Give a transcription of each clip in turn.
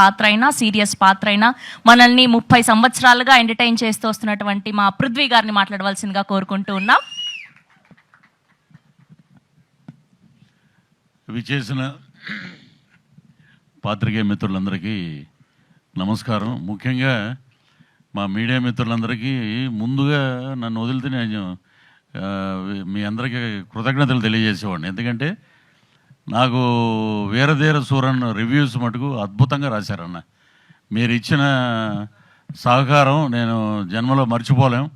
పాత్ర అయినా సీరియస్ పాత్ర అయినా మనల్ని ముప్పై సంవత్సరాలుగా ఎంటర్టైన్ చేస్తూ వస్తున్నటువంటి మా పృథ్వీ గారిని మాట్లాడవలసిందిగా కోరుకుంటూ ఉన్నాం. విచేసిన పాత్రికేయ మిత్రులందరికీ నమస్కారం. ముఖ్యంగా మా మీడియా మిత్రులందరికీ ముందుగా నన్ను వదిలితే నేను మీ అందరికీ కృతజ్ఞతలు తెలియజేసేవాడిని. ఎందుకంటే నాకు వీరధీర సూరన్ రివ్యూస్ మటుకు అద్భుతంగా రాశారన్న. మీరు ఇచ్చిన సహకారం నేను జన్మలో మర్చిపోలేం.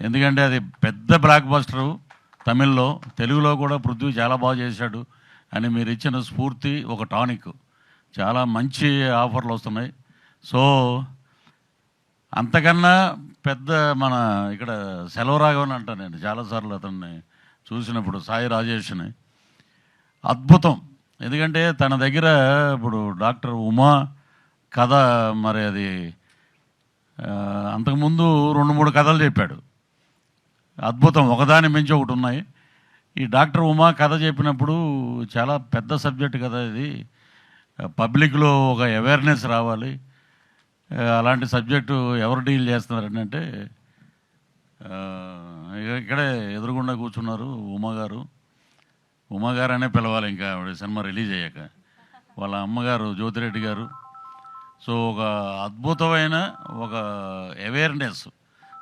ఎందుకంటే అది పెద్ద బ్లాక్ బస్టరు తమిళ్ళో తెలుగులో కూడా పృథ్వీ చాలా బాగా చేశాడు అని మీరు ఇచ్చిన స్ఫూర్తి ఒక టానిక్. చాలా మంచి ఆఫర్లు వస్తున్నాయి. సో అంతకన్నా పెద్ద మన ఇక్కడ సెలవరాఘవన్ అంటాను నేను. చాలాసార్లు అతన్ని చూసినప్పుడు సాయి రాజేష్ని. అద్భుతం. ఎందుకంటే తన దగ్గర ఇప్పుడు డాక్టర్ ఉమా కథ మరి అది అంతకుముందు రెండు మూడు కథలు చెప్పాడు. అద్భుతం. ఒకదాని మించి ఒకటి ఉన్నాయి. ఈ డాక్టర్ ఉమా కథ చెప్పినప్పుడు చాలా పెద్ద సబ్జెక్ట్ కదా ఇది. పబ్లిక్లో ఒక అవేర్నెస్ రావాలి. అలాంటి సబ్జెక్టు ఎవరు డీల్ చేస్తున్నారంటే ఇక్కడే ఎదురుగుండా కూర్చున్నారు ఉమా గారు. ఉమా అనే పిలవాలి ఇంకా ఆవిడ సినిమా రిలీజ్ అయ్యాక. వాళ్ళ అమ్మగారు జ్యోతిరెడ్డి గారు. సో ఒక అద్భుతమైన ఒక అవేర్నెస్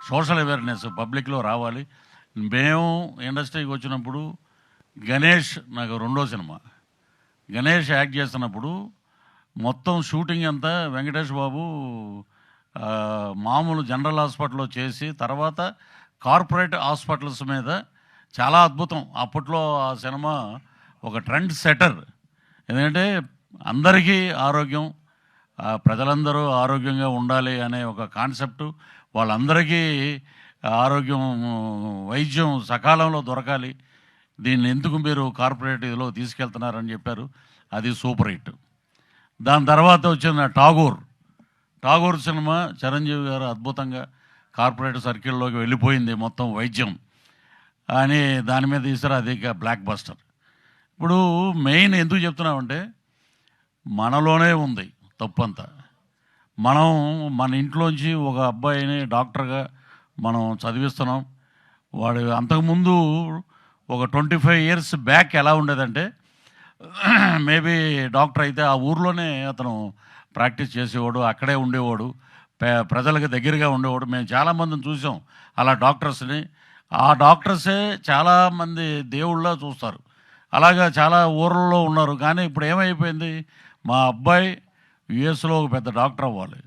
సోషల్ అవేర్నెస్ పబ్లిక్లో రావాలి. మేము ఇండస్ట్రీకి వచ్చినప్పుడు గణేష్ నాకు రెండో సినిమా. గణేష్ యాక్ట్ చేస్తున్నప్పుడు మొత్తం షూటింగ్ అంతా వెంకటేష్ బాబు మామూలు జనరల్ హాస్పిటల్లో చేసి తర్వాత కార్పొరేట్ హాస్పిటల్స్ మీద చాలా అద్భుతం. అప్పట్లో ఆ సినిమా ఒక ట్రెండ్ సెటర్ ఎందుకంటే అందరికీ ఆరోగ్యం ప్రజలందరూ ఆరోగ్యంగా ఉండాలి అనే ఒక కాన్సెప్టు వాళ్ళందరికీ ఆరోగ్యం వైద్యం సకాలంలో దొరకాలి. దీన్ని ఎందుకు మీరు కార్పొరేట్ ఇదిలో తీసుకెళ్తున్నారని చెప్పారు. అది సూపర్ హిట్. దాని తర్వాత వచ్చిన ఠాగూర్. ఠాగూర్ సినిమా చిరంజీవి గారు అద్భుతంగా కార్పొరేట్ సర్కిల్లోకి వెళ్ళిపోయింది మొత్తం వైద్యం. అని దాని మీద తీసారు అది బ్లాక్ బస్టర్ ఇప్పుడు మెయిన్ ఎందుకు చెప్తున్నామంటే మనలోనే ఉంది తప్పంతా. మనం మన ఇంట్లోంచి ఒక అబ్బాయిని డాక్టర్గా మనం చదివిస్తున్నాం. వాడు అంతకుముందు ఒక ట్వంటీ ఫైవ్ ఇయర్స్ బ్యాక్ ఎలా ఉండేదంటే మేబీ డాక్టర్ అయితే ఆ ఊర్లోనే అతను ప్రాక్టీస్ చేసేవాడు అక్కడే ఉండేవాడు ప్రజలకు దగ్గరగా ఉండేవాడు. మేము చాలామందిని చూసాం. అలా డాక్టర్స్ని ఆ డాక్టర్సే చాలామంది దేవుళ్ళ చూస్తారు. అలాగా చాలా ఊర్లలో ఉన్నారు. కానీ ఇప్పుడు ఏమైపోయింది? మా అబ్బాయి యుఎస్లో ఒక పెద్ద డాక్టర్ అవ్వాలి.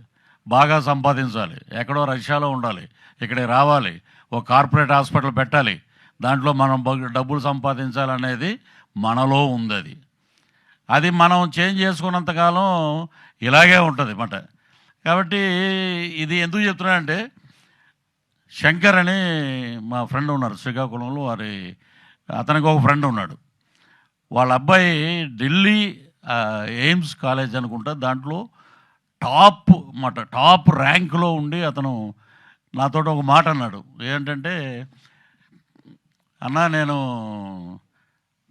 బాగా సంపాదించాలి. ఎక్కడో రష్యాలో ఉండాలి. ఇక్కడికి రావాలి. ఒక కార్పొరేట్ హాస్పిటల్ పెట్టాలి. దాంట్లో మనం డబ్బులు సంపాదించాలనేది మనలో ఉంది అది అది మనం చేంజ్ చేసుకున్నంతకాలం ఇలాగే ఉంటుంది మాట. కాబట్టి ఇది ఎందుకు చెప్తున్నానంటే శంకర్ అని మా ఫ్రెండ్ ఉన్నారు శ్రీకాకుళంలో వారి అతనికి ఒక ఫ్రెండ్ ఉన్నాడు. వాళ్ళ అబ్బాయి ఢిల్లీ ఎయిమ్స్ కాలేజ్ అనుకుంటా దాంట్లో టాప్ మాట టాప్ ర్యాంకులో ఉండి అతను నాతో ఒక మాట అన్నాడు. ఏంటంటే అన్న నేను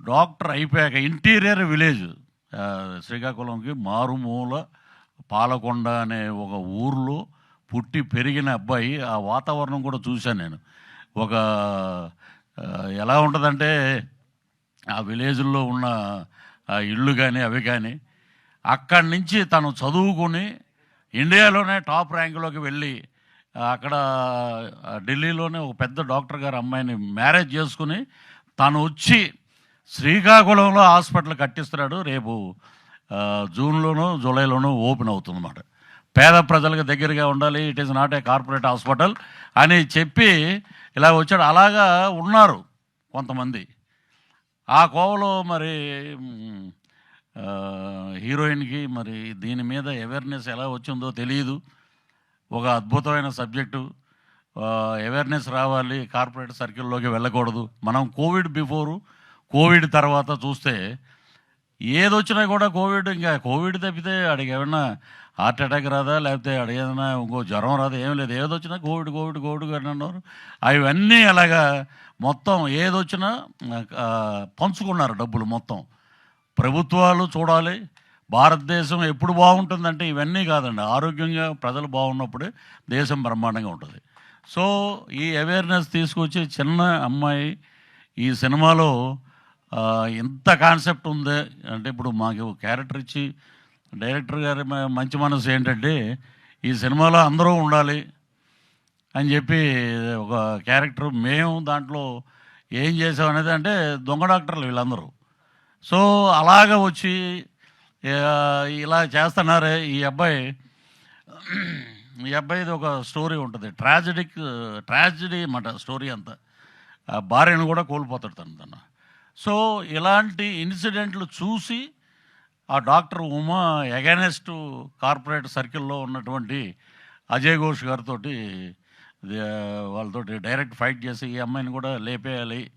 డాక్టర్ అయిపోయాక ఇంటీరియర్ విలేజ్ శ్రీకాకుళంకి మారుమూల పాలకొండ అనే ఒక ఊర్లో పుట్టి పెరిగిన అబ్బాయి ఆ వాతావరణం కూడా చూశాను నేను. ఒక ఎలా ఉంటుందంటే ఆ విలేజ్లో ఉన్న ఆ ఇళ్ళు కానీ అవి కానీ అక్కడి నుంచి తను చదువుకుని ఇండియాలోనే టాప్ ర్యాంకులోకి వెళ్ళి అక్కడ ఢిల్లీలోనే ఒక పెద్ద డాక్టర్ గారు అమ్మాయిని మ్యారేజ్ చేసుకుని తను వచ్చి శ్రీకాకుళంలో హాస్పిటల్ కట్టిస్తున్నాడు. రేపు జూన్లోనూ జూలైలోనూ ఓపెన్ అవుతుందన్నమాట. పేద ప్రజలకు దగ్గరగా ఉండాలి. It is not a corporate hospital అని చెప్పి ఇలా వచ్చాడు. అలాగా ఉన్నారు కొంతమంది. ఆ కోవలో మరి హీరోయిన్కి మరి దీని మీద అవేర్నెస్ ఎలా వచ్చిందో తెలియదు ఒక అద్భుతమైన సబ్జెక్టు. అవేర్నెస్ రావాలి. కార్పొరేట్ సర్కిల్లోకి వెళ్ళకూడదు. మనం కోవిడ్ బిఫోరు కోవిడ్ తర్వాత చూస్తే ఏదొచ్చినా కూడా కోవిడ్ ఇంకా కోవిడ్ తప్పితే అడిగి ఏమన్నా హార్ట్ అటాక్ రాదా? లేకపోతే అడిగి ఏదైనా ఇంకో జ్వరం రాదా? ఏం లేదు. ఏదొచ్చినా కోవిడ్ కోవిడ్ కోవిడ్ అన్నారు. అవన్నీ అలాగా మొత్తం ఏదొచ్చినా పంచుకున్నారు డబ్బులు మొత్తం. ప్రభుత్వాలు చూడాలి. భారతదేశం ఎప్పుడు బాగుంటుందంటే ఇవన్నీ కాదండి. ఆరోగ్యంగా ప్రజలు బాగున్నప్పుడే దేశం బ్రహ్మాండంగా ఉంటుంది. సో ఈ అవేర్నెస్ తీసుకొచ్చి చిన్న అమ్మాయి ఈ సినిమాలో ఎంత ఇంత కాన్సెప్ట్ ఉంది అంటే ఇప్పుడు మాకు క్యారెక్టర్ ఇచ్చి డైరెక్టర్ గారి మంచి మనసు ఏంటంటే ఈ సినిమాలో అందరూ ఉండాలి అని చెప్పి ఒక క్యారెక్టర్ మేము దాంట్లో ఏం చేసాం అనేది అంటే దొంగ డాక్టర్లు వీళ్ళందరూ. సో అలాగ వచ్చి ఇలా చేస్తున్నారే ఈ అబ్బాయి. ఈ అబ్బాయిది ఒక స్టోరీ ఉంటుంది. ట్రాజడిక్ ట్రాజడీ అన్నమాట స్టోరీ అంతా. ఆ భార్యను కూడా కోల్పోతాడు తను తను. సో ఇలాంటి ఇన్సిడెంట్లు చూసి ఆ డాక్టర్ ఉమా ఎగనెస్ట్ కార్పొరేట్ సర్కిల్లో ఉన్నటువంటి అజయ్ ఘోష్ గారితో వాళ్ళతోటి డైరెక్ట్ ఫైట్ చేసి ఈ అమ్మాయిని కూడా లేపేయాలి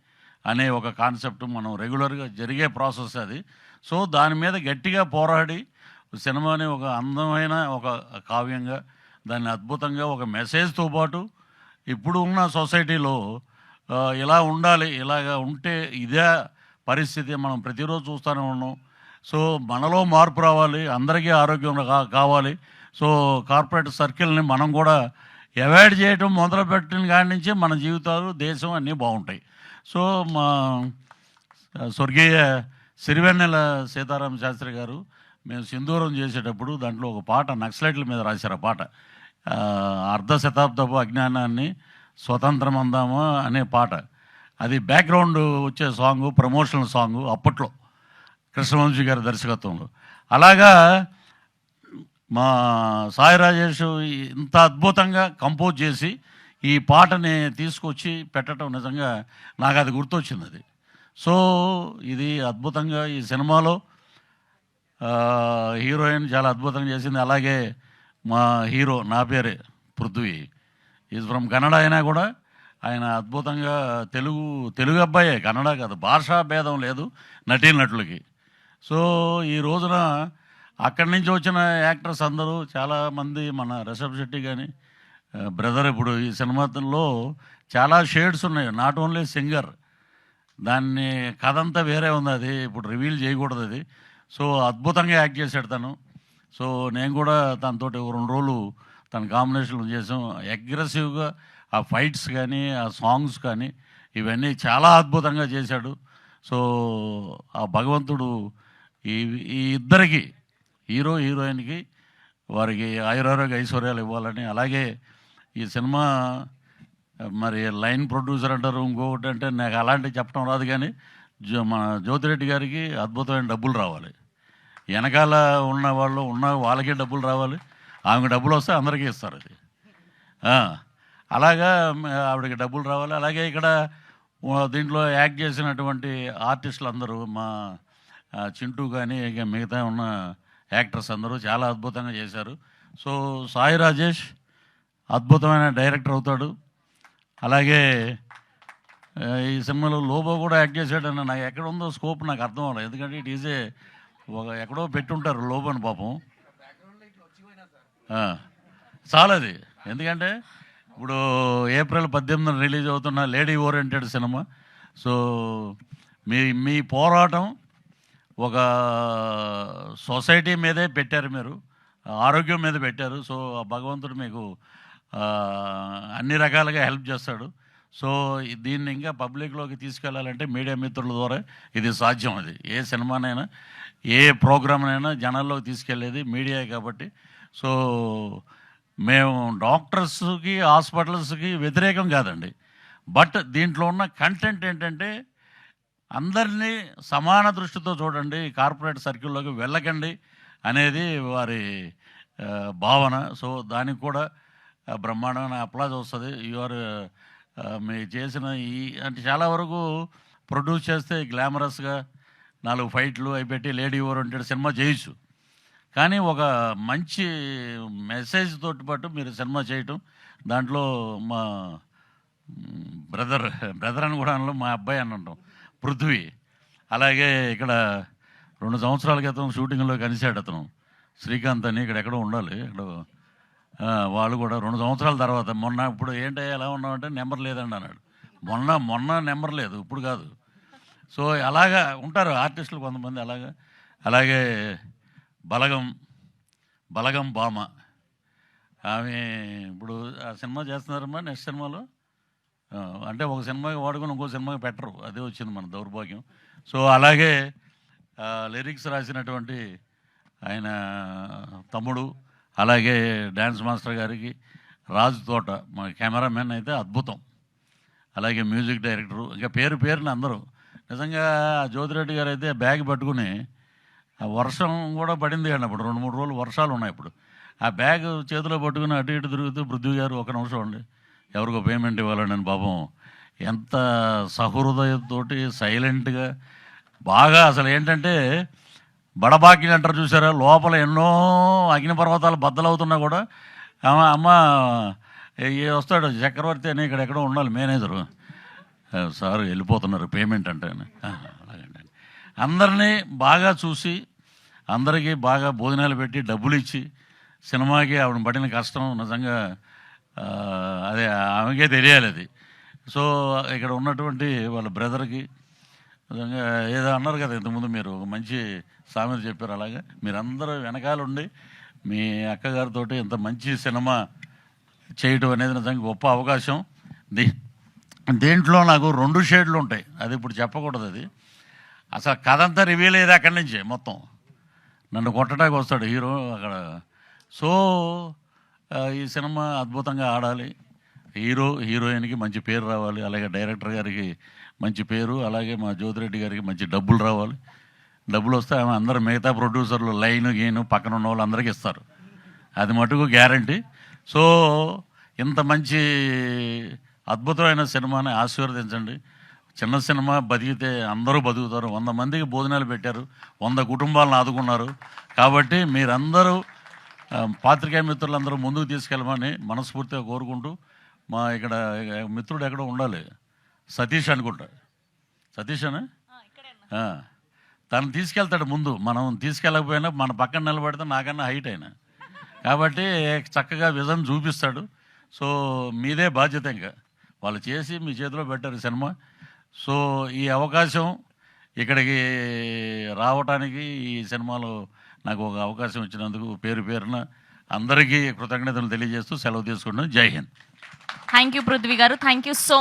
అనే ఒక కాన్సెప్ట్ మనం రెగ్యులర్గా జరిగే ప్రాసెస్ అది. సో దాని మీద గట్టిగా పోరాడి సినిమాని ఒక అందమైన ఒక కావ్యంగా దాన్ని అద్భుతంగా ఒక మెసేజ్తో పాటు ఇప్పుడు ఉన్న సొసైటీలో ఇలా ఉండాలి ఇలాగ ఉంటే ఇదే పరిస్థితి మనం ప్రతిరోజు చూస్తూనే ఉన్నాం. సో మనలో మార్పు రావాలి అందరికీ ఆరోగ్యం కా- కావాలి. సో కార్పొరేట్ సర్కిల్ని మనం కూడా అవాయిడ్ చేయడం మొదలుపెట్టిన కాడి నుంచి మన జీవితాలు దేశం అన్నీ బాగుంటాయి. సో మా స్వర్గీయ సిరివెన్నెల సీతారామ శాస్త్రి గారు మేము సింధూరం చేసేటప్పుడు దాంట్లో ఒక పాట నక్సలైట్ల మీద రాశారు ఆ పాట. అర్ధ శతాబ్దపు అజ్ఞానాన్ని స్వతంత్రం అందామా అనే పాట. అది బ్యాక్గ్రౌండ్ వచ్చే సాంగు ప్రమోషనల్ సాంగు అప్పట్లో కృష్ణవంశీ గారి దర్శకత్వంలో. అలాగా మా సాయి రాజేష్ ఇంత అద్భుతంగా కంపోజ్ చేసి ఈ పాటని తీసుకొచ్చి పెట్టడం నిజంగా నాకు అది గుర్తొచ్చింది అది. సో ఇది అద్భుతంగా ఈ సినిమాలో హీరోయిన్ చాలా అద్భుతంగా చేసింది. అలాగే మా హీరో నా పేరే పృథ్వీ. ఈజ్ ఫ్రమ్ కన్నడ అయినా కూడా ఆయన అద్భుతంగా తెలుగు తెలుగు అబ్బాయే కన్నడ కాదు భాషా భేదం లేదు నటీనటులకి. సో ఈ రోజున అక్కడి నుంచి వచ్చిన యాక్టర్స్ అందరూ చాలామంది మన రిషబ్ శెట్టి కానీ బ్రదర్ ఇప్పుడు ఈ సినిమాలో చాలా షేడ్స్ ఉన్నాయి. Not only singer. దాన్ని కథ అంతా వేరే ఉంది అది. ఇప్పుడు రివీల్ చేయకూడదు అది. సో అద్భుతంగా యాక్ట్ చేశాడు తను. సో నేను కూడా తనతోటి రెండు రోజులు తన కాంబినేషన్లు చేసాం. అగ్రెసివ్గా ఆ ఫైట్స్ కానీ ఆ సాంగ్స్ కానీ ఇవన్నీ చాలా అద్భుతంగా చేశాడు. సో ఆ భగవంతుడు ఈ ఈ ఇద్దరికి హీరో హీరోయిన్కి వారికి ఆయురారోగ్య ఐశ్వర్యాలు ఇవ్వాలని అలాగే ఈ సినిమా మరి లైన్ ప్రొడ్యూసర్ అంటారు ఇంకొకటి అంటే నాకు అలాంటివి చెప్పడం రాదు కానీ జో మన జ్యోతిరెడ్డి గారికి అద్భుతమైన డబ్బులు రావాలి. వెనకాల ఉన్న వాళ్ళు ఉన్న వాళ్ళకే డబ్బులు రావాలి. ఆమెకు డబ్బులు వస్తే అందరికీ ఇస్తారు అది. అలాగా ఆవిడకి డబ్బులు రావాలి. అలాగే ఇక్కడ దీంట్లో యాక్ట్ చేసినటువంటి ఆర్టిస్టులు అందరూ మా చింటూ కానీ ఇక మిగతా ఉన్న యాక్టర్స్ అందరూ చాలా అద్భుతంగా చేశారు. సో సాయి రాజేష్ అద్భుతమైన డైరెక్టర్ అవుతాడు. అలాగే ఈ సినిమాలో లోబో కూడా యాక్ట్ చేశాడని నాకు ఎక్కడ ఉందో స్కోప్ నాకు అర్థం అవ్వలేదు. ఎందుకంటే ఇట్ ఈజ్ ఏ ఒక ఎక్కడో పెట్టుంటారు లోబోని పాపం. చాలది. ఎందుకంటే ఇప్పుడు ఏప్రిల్ పద్దెనిమిదిన రిలీజ్ అవుతున్న లేడీ ఓరియంటెడ్ సినిమా. సో మీ మీ పోరాటం ఒక సొసైటీ మీదే పెట్టారు మీరు. ఆరోగ్యం మీద పెట్టారు. సో ఆ భగవంతుడు మీకు అన్ని రకాలుగా హెల్ప్ చేస్తాడు. సో దీన్ని ఇంకా పబ్లిక్లోకి తీసుకెళ్ళాలంటే మీడియా మిత్రుల ద్వారా ఇది సాధ్యం అది. ఏ సినిమానైనా ఏ ప్రోగ్రామ్నైనా జనాల్లోకి తీసుకెళ్ళేది మీడియా కాబట్టి సో మేము డాక్టర్స్కి హాస్పిటల్స్కి వ్యతిరేకం కాదండి. బట్ దీంట్లో ఉన్న కంటెంట్ ఏంటంటే అందరినీ సమాన దృష్టితో చూడండి కార్పొరేట్ సర్కిల్లోకి వెళ్ళకండి అనేది వారి భావన. సో దానికి కూడా బ్రహ్మాండమైన అప్లాజ్ వస్తుంది. యువర్ మీరు చేసిన ఈ అంటే చాలా వరకు ప్రొడ్యూస్ చేస్తే గ్లామరస్గా నాలుగు ఫైట్లు అవి పెట్టి లేడీ ఓరియంటెడ్ సినిమా చేయొచ్చు. కానీ ఒక మంచి మెసేజ్ తోటి పాటు మీరు సినిమా చేయటం దాంట్లో మా బ్రదర్ బ్రదర్ అని కూడా అనలో మా అబ్బాయి అని అంటాం పృథ్వీ. అలాగే ఇక్కడ రెండు సంవత్సరాల క్రితం షూటింగ్లో కలిశాడు అతను. శ్రీకాంత్ అని ఇక్కడ ఎక్కడో ఉండాలి. ఇక్కడ వాళ్ళు కూడా రెండు సంవత్సరాల తర్వాత మొన్న ఇప్పుడు ఏంటి ఎలా ఉన్నామంటే నెంబర్ లేదండి అన్నాడు. మొన్న మొన్న నెంబర్ లేదు ఇప్పుడు కాదు. సో అలాగా ఉంటారు ఆర్టిస్టులు కొంతమంది అలాగా. అలాగే బలగం బలగం బామ. ఆమె ఇప్పుడు ఆ సినిమా చేస్తున్నారమ్మా నెక్స్ట్ సినిమాలో? అంటే ఒక సినిమాకి వాడుకొని ఇంకో సినిమాకి పెట్టరు. అదే వచ్చింది మన దౌర్భాగ్యం. సో అలాగే లిరిక్స్ రాసినటువంటి ఆయన తమ్ముడు అలాగే డ్యాన్స్ మాస్టర్ గారికి రాజు తోట మా కెమెరామెన్ అయితే అద్భుతం. అలాగే మ్యూజిక్ డైరెక్టరు ఇంకా పేరు పేరుని అందరూ. నిజంగా జ్యోతిరెడ్డి గారు అయితే బ్యాగ్ పట్టుకుని ఆ వర్షం కూడా పడింది అండి అప్పుడు. రెండు మూడు రోజులు వర్షాలు ఉన్నాయి ఇప్పుడు. ఆ బ్యాగ్ చేతిలో పట్టుకుని అటు ఇటు తిరుగుతూ పృథ్వీ గారు ఒక నిమిషం అండి ఎవరికో పేమెంట్ ఇవ్వాలని నేను పాపం ఎంత సహృదయంతోటి సైలెంట్గా బాగా అసలు ఏంటంటే బడబాకిలు అంటారు చూసారా? లోపల ఎన్నో అగ్నిపర్వతాలు బద్దలవుతున్నా కూడా అమ్మ అమ్మ వస్తాడు? చక్రవర్తి అని ఇక్కడ ఎక్కడో ఉండాలి మేనేజరు. సార్ వెళ్ళిపోతున్నారు పేమెంట్ అంటే అలాగండి. అందరినీ బాగా చూసి అందరికీ బాగా భోజనాలు పెట్టి డబ్బులు ఇచ్చి సినిమాకి ఆవిడ పడిన కష్టం నిజంగా అదే ఆమెకే తెలియాలి అది. సో ఇక్కడ ఉన్నటువంటి వాళ్ళ బ్రదర్కి నిజంగా ఏదో అన్నారు కదా ఇంతకుముందు మీరు ఒక మంచి సామెత చెప్పారు అలాగా. మీరందరూ వెనకాల ఉండి మీ అక్కగారితో ఇంత మంచి సినిమా చేయటం అనేది నిజంగా గొప్ప అవకాశం. దీ దీంట్లో నాకు రెండు షేడ్లు ఉంటాయి అది ఇప్పుడు చెప్పకూడదు అది. అసలు కథ అంతా రివీల్ అయ్యేది అక్కడి నుంచే మొత్తం. నన్ను కొట్టడానికి వస్తాడు హీరో అక్కడ. సో ఈ సినిమా అద్భుతంగా ఆడాలి. హీరో హీరోయిన్కి మంచి పేరు రావాలి. అలాగే డైరెక్టర్ గారికి మంచి పేరు అలాగే మా జ్యోతిరెడ్డి గారికి మంచి డబ్బులు రావాలి. డబ్బులు వస్తే ఆమె అందరు మిగతా ప్రొడ్యూసర్లు లైన్ గీను పక్కన ఉన్న వాళ్ళు అందరికీ ఇస్తారు. అది మటుకు గ్యారంటీ. సో ఇంత మంచి అద్భుతమైన సినిమాని ఆశీర్వదించండి. చిన్న సినిమా బతికితే అందరూ బతుకుతారు. వంద మందికి భోజనాలు పెట్టారు. వంద కుటుంబాలను ఆదుకున్నారు. కాబట్టి మీరందరూ పాత్రికేయ మిత్రులందరూ ముందుకు తీసుకెళ్ళమని మనస్ఫూర్తిగా కోరుకుంటూ మా ఇక్కడ మిత్రుడు ఎక్కడో ఉండాలి. సతీష్ అనుకుంటా. సతీష్ అనే? తను తీసుకెళ్తాడు ముందు. మనం తీసుకెళ్ళకపోయినా మన పక్కన నిలబడితే నాకన్నా హైట్ అయినా కాబట్టి చక్కగా విజన్ చూపిస్తాడు. సో మీదే బాధ్యత ఇంకా. వాళ్ళు చేసి మీ చేతిలో పెట్టారు సినిమా. సో ఈ అవకాశం ఇక్కడికి రావటానికి ఈ సినిమాలో నాకు ఒక అవకాశం ఇచ్చినందుకు పేరు పేరున అందరికీ కృతజ్ఞతలు తెలియజేస్తూ సెలవు తీసుకుంటున్నాను. జై హింద్. థ్యాంక్ యూ పృథ్వీ గారు. Thank you so